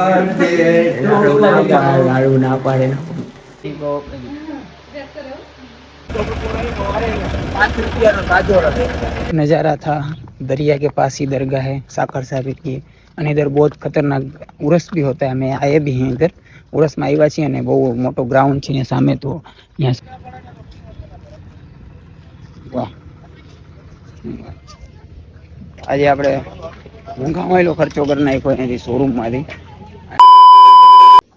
લાડુ ના પાડે नज़ारा था दरिया के पास ही दरगाह અને ઇધર બહુ ખતરનાક ઉરસ ભી હોતા અમે આયે બી હૈ ઇધર ઉરસમાં આવ્યા છીએ અને બહુ મોટો ગ્રાઉન્ડ છે સામે તો આજે આપણે મોંઘા ખર્ચો કરી નાખ્યો શોરૂમ માંથી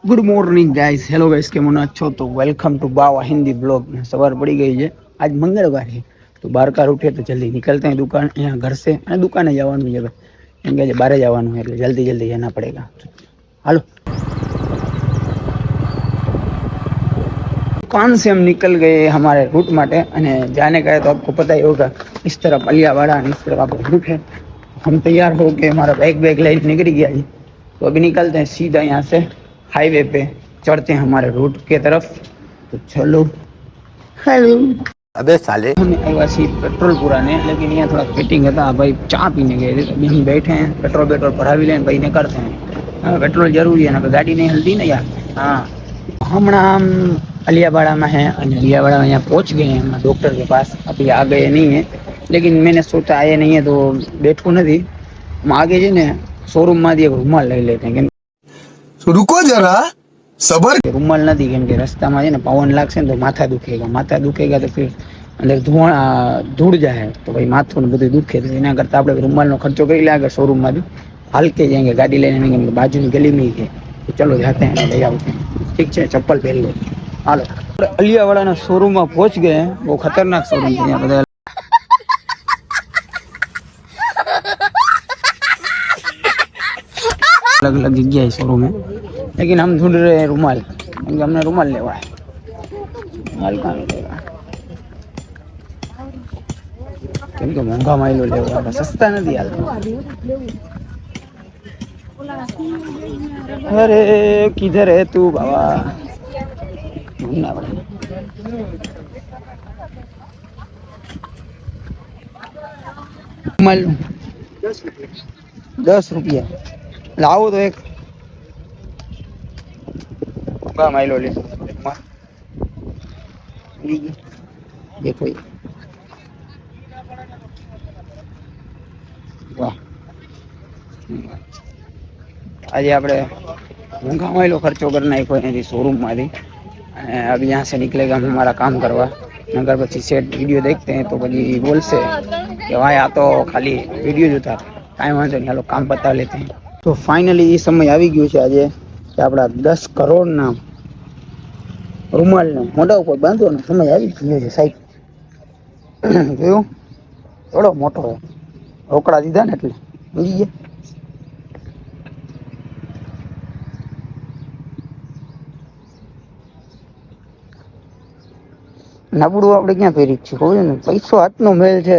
good morning guys hello guys के मुना अच्छो तो welcome to Bawa Hindi blog में सवार पड़ी गई है आज मंगलवार है तो बार कार उठे तो जल्दी निकलते हैं दुकान यहाँ घर से दुकान है जवानू जगह क्योंकि बारह जवानू है जल्दी जल्दी जाना पड़ेगा हलो कौन से हम निकल गए हमारे रूट माटे अने जाने है तो आपको पता ही होगा इस तरफ अलियावाड़ा इस तरफ आपका रूट है हम तैयार होके हमारा बैग बैग लाइट निकल गया जी तो अभी निकलते हैं सीधा यहाँ से हाईवे पे चढ़ते हैं हमारे रूट के तरफ तो चलो हेलो अबे साले हमें आवासी पेट्रोल पूरा नहीं लेकिन यहाँ थोड़ा फिटिंग है था भाई चाय पीने गए थे अभी हम बैठे हैं पेट्रोल पेट्रोल भरा भी लें भाई ने करते हैं हाँ, पेट्रोल जरूरी है ना गाड़ी नहीं हल्दी ना यार हाँ हमारा अलियाबाड़ा में है अलियाबाड़ा में यहाँ पहुँच गए हैं डॉक्टर के पास अभी आ गए नहीं है लेकिन मैंने सोचा आए नहीं है तो नहीं थी हम आगे जी ने शोरूम में दिए घूमा ले लेते हैं રૂકો જરા સબર રૂમાલ નથી કેમ કે રસ્તામાં છે ને પવન લાગશે ને તો માથા દુખેગા માથા દુખેગા તો ફિર અંદર ધુવાણ ધૂળ જાય તો ભાઈ માથું ને બધું દુખે તો એના કરતાં આપણે રૂમાલનો ખર્ચો કરી લાગે શોરૂમમાં બી હલકે જાયંગે ગાડી લઈને કેમ કે બાજુની ગલી મેં કે ચલો જાતે हैं લઈ આવતે ઠીક છે ચપ્પલ પહેર લો હાલો અલિયાવાડાના શોરૂમમાં પહોંચ ગયા બહુ ખતરનાક શોરૂમ છે બધા અલગ અલગ જગ્યાએ શોરૂમ હે લેકિન हम ढूंढ રહે हैं रुमाल क्योंकि हमने रुमाल लेवा है रुमाल કેમ કે મોંઘા માયલો લેવા સસ્તા નથી હાલ અરે કિધર હે તું બાબા ઢૂંઢના પડે રૂમાલ દસ રૂપિયા લાવો તો એક હું કામ આવેલો લે એ આજે આપણે ઊંઘામાં આવેલો ખર્ચો કરી નાખ્યો એની શોરૂમમાંથી અને અભી યહાં નીકળે નીકળેગા અમે મારા કામ કરવા નગર પછી સેટ વિડીયો દેખતે તો પછી બોલશે કે ભાઈ આ તો ખાલી વિડીયો જોતા કાંઈ વાંધો નહીં હાલો કામ બતાવી લેતે તો ફાઇનલી એ સમય આવી ગયો છે આજે કે આપણા દસ કરોડના રૂમાલને મોઢા ઉપર બાંધો ને સમય આવી ગયો છે સાહેબ જોયું એવડો મોટો રોકડા દીધા ને એટલે સમજી ગયા નબળું આપણે ક્યાં પહેરી છે ખબર ને પૈસો હાથનો મેલ છે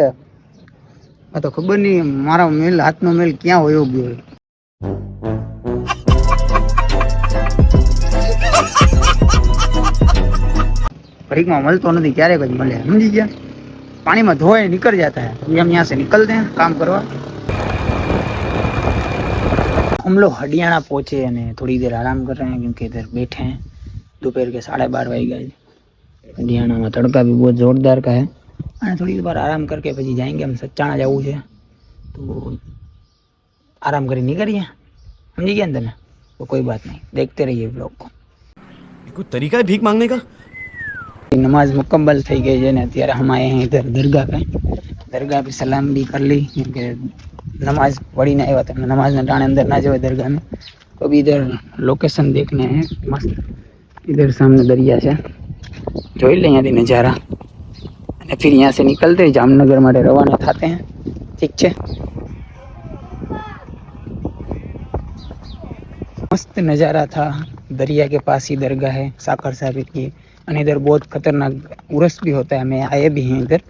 આ તો ખબર નહીં મારા મેલ હાથનો મેલ ક્યાં હોય ગયો ભરીકમાં મળતો નથી ક્યારેક જ મળે સમજી ગયા પાણીમાં ધોય નીકળ જતા હે એમ યહાં સે નિકલતે હે કામ કરવા हम लोग हडियाणा पहुँचे हैं थोड़ी देर आराम कर रहे हैं क्योंकि इधर बैठे हैं दोपहर के साढ़े बारह बज गए हडियाणा में तड़का भी बहुत ज़ोरदार का है અને થોડી વાર આરામ કરકે પછી જાયંગે हम સચ્ચાણા જવું છે તો આરામ કરી નીકળીએ સમજી ગયા ને તમે તો કોઈ વાત નહીં દેખતે રહીએ બ્લોગ को કોઈ તરીકા ભીખ માંગને કા नमाज मुकम्मल થઈ ગઈ છે ને અત્યારે હમાય અહીં દરગા કા દરગા પર સલામ બી કરી લી નमाज પડી ન આયા તો નमाज ના ટાણે અંદર ના જવાય દરગા ને ઓબી इधर લોકેશન દેખને હે મસ્ત ઇધર સામે દરિયા છે જોઈ લે અહીં નજારા અને ફિર અહીંયા સે નીકળ દે જામનગર માડે રવાના થાતે હે ઠીક છે મસ્ત નજારા થા દરિયા કે પાસી દરગા હે સાકર સાહેબ કે અને इधर બહુત ખતરનાક ઉરસબી હોય થાયમે આયે ભી હેગર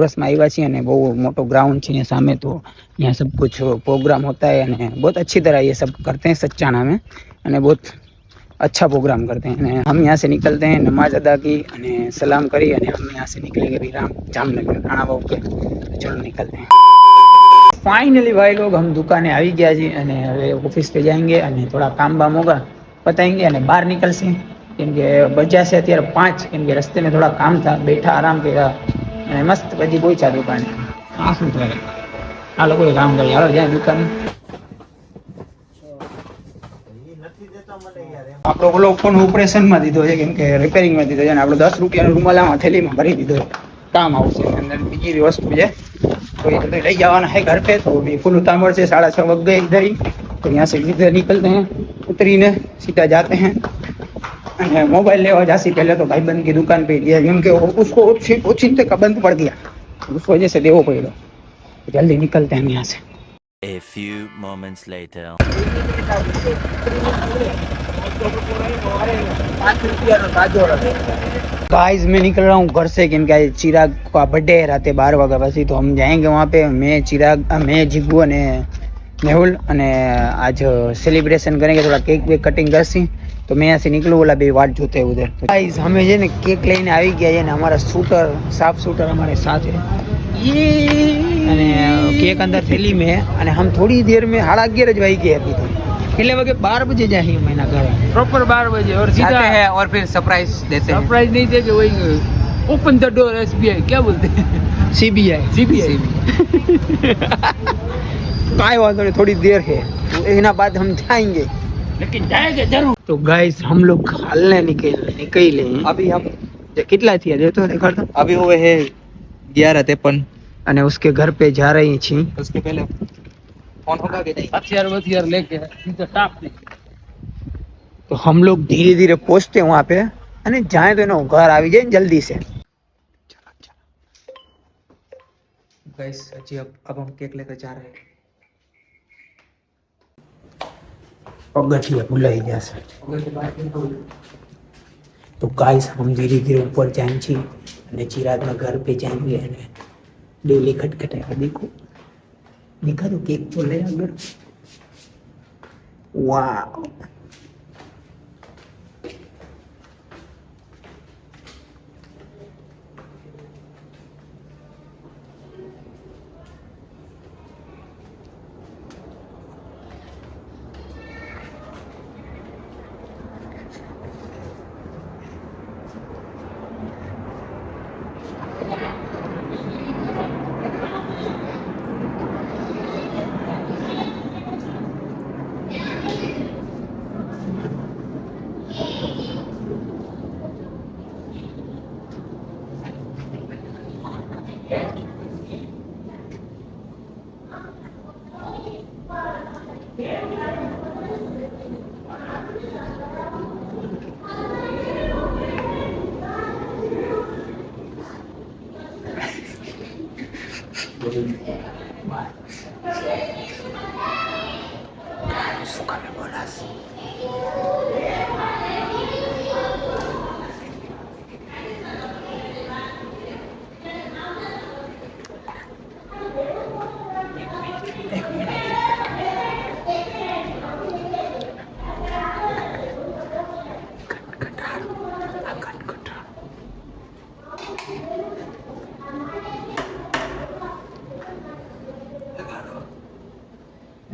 ઉરસમાઈવાચી અને બહુ મોટો ગ્રાઉન્ડ છે અહીંયા સામે તો અહીંયા બધું કુછ પ્રોગ્રામ હોય થાયને બહુત સારી દરાયે સબ કરતે છે સચ્ચા નામે અને બહુત અચ્છા પ્રોગ્રામ કરતે છે અમે અહીંયા સે નીકળતે નમાઝ અદા કી અને સલામ કરી અને અમે અહીંયા સે નીકળેંગે વિરામ ચાલ લેંગે આના બપ તો ચલો નીકળતે ફાઇનલી ભાઈ લોકો હમ દુકાને આવી ગયા છે અને હવે ઓફિસ પે જાયંગે અને થોડા કામ બામોગા પતાયંગે અને બાર નીકળસી કેમ કે બજ્યા છે અત્યારે પાંચ કેમ કે રસ્તે મેં થોડા કામ થા બેઠા આરામ કર્યા અને મસ્ત પછી પહોંચ્યા દુકાને આ શું થાય આ લોકોએ કામ કર્યું હાલો જાય દુકાન આપણો ઓલો ફોન ઓપરેશનમાં દીધો છે કેમ કે રિપેરિંગમાં દીધો છે અને આપણે દસ રૂપિયાનો રૂમાલ આમાં થેલીમાં ભરી દીધો કામ આવશે અંદર બીજી વસ્તુ છે તો એ બધું લઈ જવાના હે ઘર પે તો બી ફૂલ ઉતામળ છે સાડા છ વગ ગઈ ધરી તો यहाँ से इधर निकलते हैं उतरीने सीधा जाते हैं मोबाइल ले जासी पहले तो भाई बंद की दुकान पे गया કેમ उसको ઓછીનતે का बंद पड़ गया उस वजह से देवो पड़ो जल्दी निकलते हैं यहाँ से A few moments later. Guys मैं निकल रहा हूँ घर से क्योंकि आज चिराग का बर्थडे है रात बारह वगैरह बसी तो हम जाएंगे वहाँ पे मैं चिराग मैं जीगू અને મેહુલ आज सेलिब्रेशन करेंगे थोड़ा केक वेक कटिंग कर सी તો મેં અહીંયાથી નીકળું ઓલા બે વાટ જોતે ઉધર ગાઈઝ અમે છે ને કેક લઈને આવી ગયા છે ને અમારા શૂટર સાફ શૂટર અમારે સાથે અને કેક અંદર થેલી મેં અને હમ થોડી દેર મેં સાડા અગિયાર જ વાગી ગયા હતી એટલે વગે બાર બજે જાય महीना घर प्रॉपर बार बजे और सीधा है और फिर सरप्राइज देते हैं सरप्राइज नहीं देके वही ओपन द डोर एसबीआई क्या बोलते हैं सीबीआई सीबीआई વાંધો નહીં થોડી દેર છે એના બાદ હમ જાએંગે लेकिन जाएंगे जरूर तो गाइस हम लोग खालने निकल निकले हैं अभी हम कितना थी देखो तो देखो तो अभी हुए है ग्यारह तिरपन અને उसके घर पे जा रही छी उसके पहले फोन होगा कि हथियार वथियार लेके सीधा टाप दे तो हम लोग धीरे धीरे पहुंचते हैं वहाँ पे અને જાય તો એનો ઘર આવી જાય જલ્દી से गाइस जी अब अब हम केक लेकर जा रहे हैं પગથિયા ભૂલાઈ જશે તો ગાઈસ હમ ધીરે ધીરે ઉપર જાય છે અને ચિરાગના ઘર પે જાય અને ડેલી ખટખટાયા દેખો દેખા કેક તો લે આગળ વા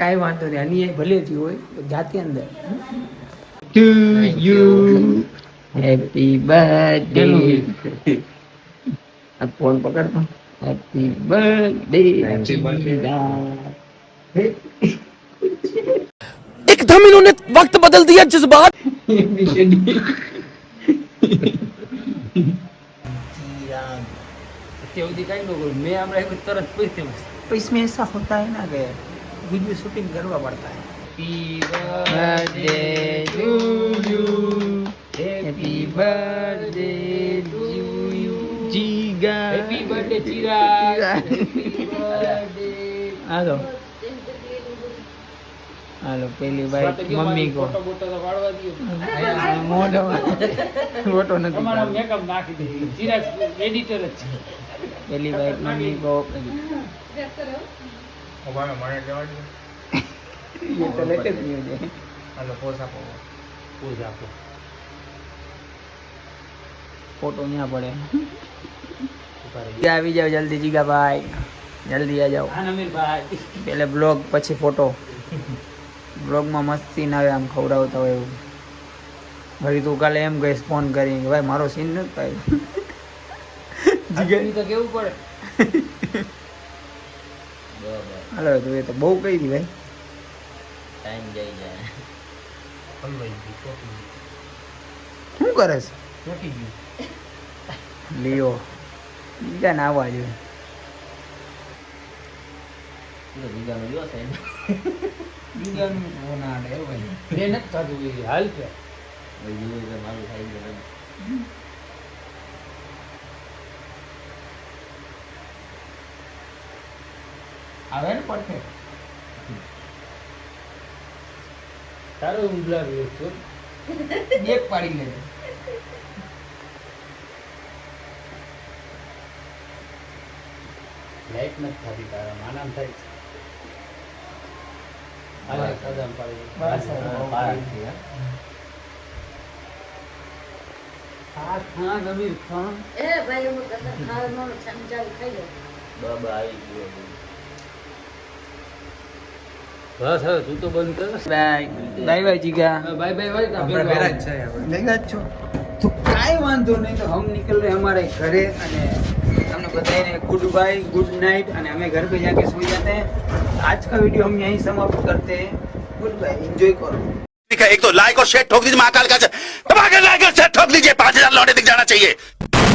કાંઈ વાંધો નહીં અન્યાય ભલે થયું હોય જાતે અંદર ટુ યુ હેપી બર્થડે આ ફોન હેપી બર્થડે एकदम इन्होंने वक्त बदल दिया जज्बात तेवढी काही नको मी आम्हाला तरण पैसे पैसे ऐसा होता है ना गया ગુજવી શૂટિંગ કરવા પડતા happy birthday to you happy birthday to you Jiga happy birthday Chirag happy birthday હાલો હાલો પેલી બાઈક મમ્મી કો મોઢો ફોટો નથી મેકઅપ નાખી દે ચિરાગ એડિટર જ છે પેલી બાઈક મમ્મી કો ફોટો ન્યા પડે આવી જાવ જલ્દી જીગા ભાઈ જલ્દી આ જાવ અમીરભાઈ પેલે બ્લોગ પછી ફોટો બ્લોગમાં મસ્તી ના આવે આમ ખવડાવતા હોય એવું ભરી તું કાલે એમ કહીશ ફોન કરી ભાઈ મારો સીન નથી પાયો તો કેવું પડે હાલો જોઈએ તો બહુ કઈ દી ભાઈ ટાઈમ જઈ જાય શું કરે છે લિયો બીજા ના આવવા જોઈએ બીજાનું જો છે બીજાનું ના હાલ છે મારું થાય ગયું આવે ને પરફેક્ટ તારો ઊંઘલા વિવેક છો એક પાડી લેજો લાઈટ નથી થતી તારા માનામ થાય છે કદમ પાડી આ ખાણા ગમી ખાણ એ ભાઈ હું કદમ ખાણ નો સમજાવ બાબા આવી ગયો બસ હવે તું તો બંધ કર બાય બાય બાય જીગા તો કાંઈ વાંધો નહીં તો હમ નીકળ રહે અમારે ઘરે અને તમને બધાને ગુડ બાય ગુડ નાઇટ અને અમે ઘર પે જાકે સોઈ જાતે आज का वीडियो हम यहीं समाप्त करते हैं गुड बाय एंजॉय करो एक तो लाइक और शेयर ठोक दीजिए महाकाल का धमाके लाइक और